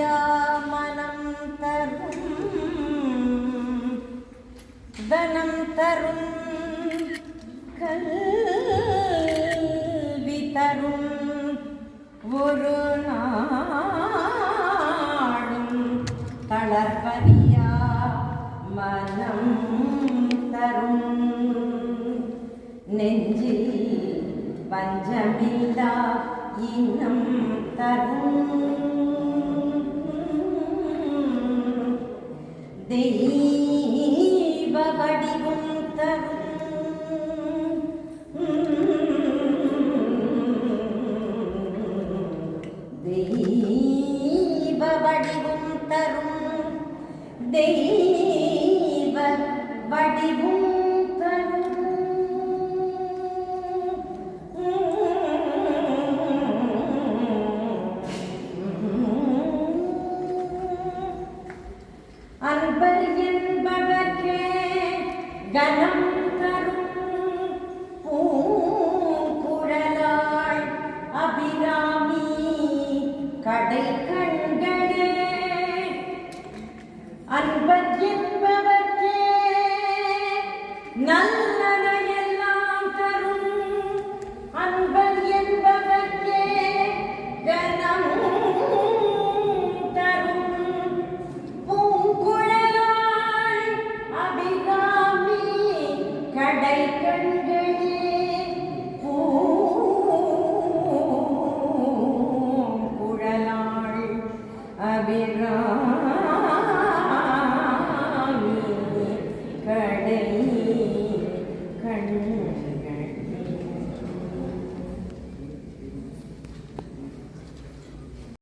அறியா மனம் தரும் தனம் தரும் கல்வி தரும் ஒரு நாடும் தளர்வறியா மனம் தரும் நெஞ்சில் பஞ்சமில்லா இனம் தரும். தெய்வ வடிவம் தரும் தெய்வ வடிவம் தரும் தெய்வ வடிவும் என்பவற்றே கனம் தரும் பூங்குழலாள் அபிராமி கடை கண்களே. அன்பத் நல்ல second